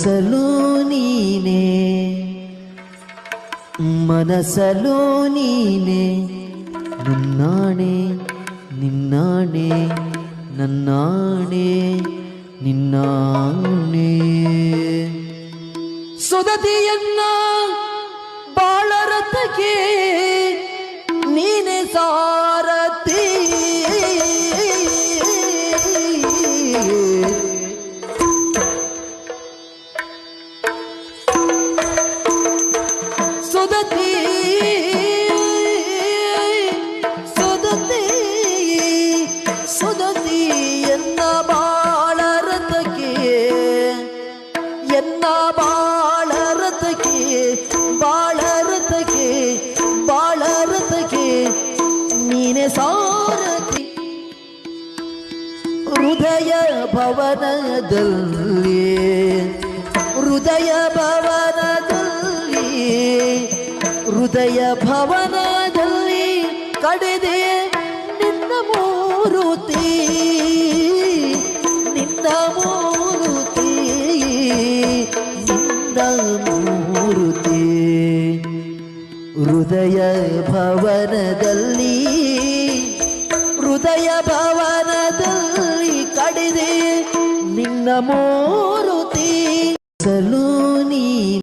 ಮನಸಲು ನೀನೆ. ಮನಸಲು ನೀನೆ. ನನ್ನಾಣೆ ನಿನ್ನಾಣೆ ನನ್ನಾಣೆ ನಿನ್ನಾಣೆ. ಸುದತಿಯನ್ನ ಸಾರಥಿ ಹೃದಯ ಭವನದಲ್ಲಿ ಹೃದಯ ಭವನದಲ್ಲಿ ಹೃದಯ ಭವನದಲ್ಲಿ ಕಡೆದೆ ನಿನ್ನ ಮೂರುತಿ. ನಿನ್ನ ಮೂರುತಿ ನಿನ್ನ ಮೂರುತಿ. ಹೃದಯ ಭವನದಲ್ಲಿ ಹೃದಯ ಭವನದಲ್ಲಿ ಕಡಿದೆ ನಿನ್ನ ಮೂರುತಿ. ಸಲೂ ನೀ